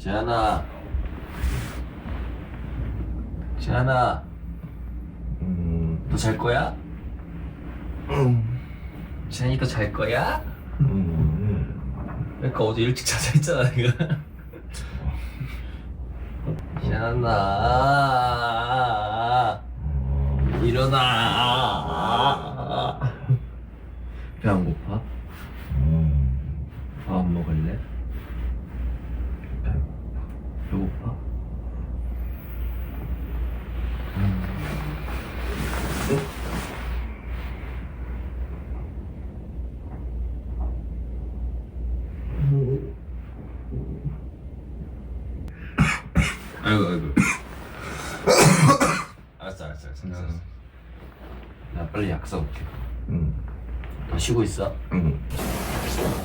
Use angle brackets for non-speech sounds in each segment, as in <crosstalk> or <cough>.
지안아 지안아 음, 너 잘 거야? 음, 지안이 너잘 거야? 음, 그러니까 어제 일찍 자자 했잖아 내가 지안아 일어나 배 안 고파? 음, 밥 안 먹을래? 배고파? 아이고 아이고. 알았어 알았어 알았어, 알았어. 나 빨리 약 사 올게. 음, 너 쉬고 있어? 음,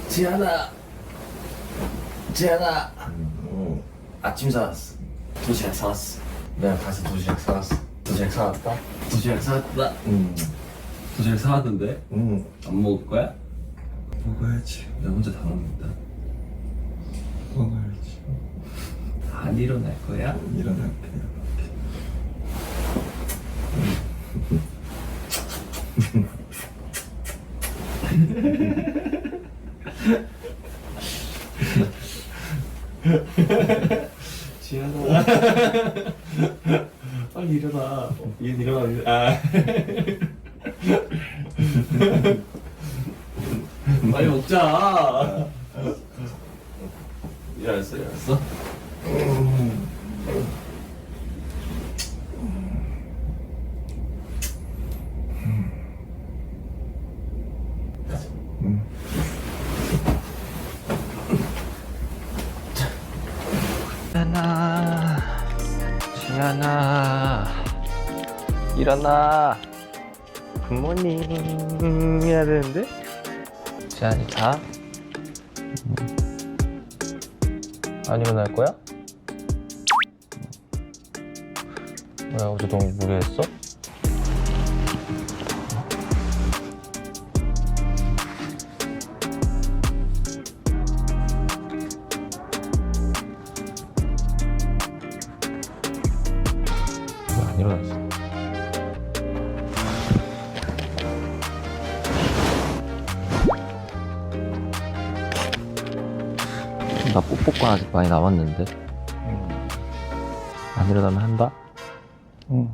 지안아 지안아 음, 아침 사왔어. 도시락 사왔어. 내가 가서 도시락 사왔어 도시락 사왔다? 도시락 사왔다 음, 도시락 사왔는데 음, 안 먹을 거야? 먹어야지, 나 혼자 다 먹는다 먹어야지. 안 일어날 거야? 일어날게. <laughs> 지안아 빨리 일어나. 얘 일어나 아. <laughs> 빨리 먹자. 일어났어 일어났어? 지안아 일어나. 굿모닝 해야 되는데? 지안이 자 안 일어날 거야? 왜 어제 너무 무리했어? 안 일어났어? 나 뽀뽀권 아직 많이 남았는데 안 일어나면 한다? 음.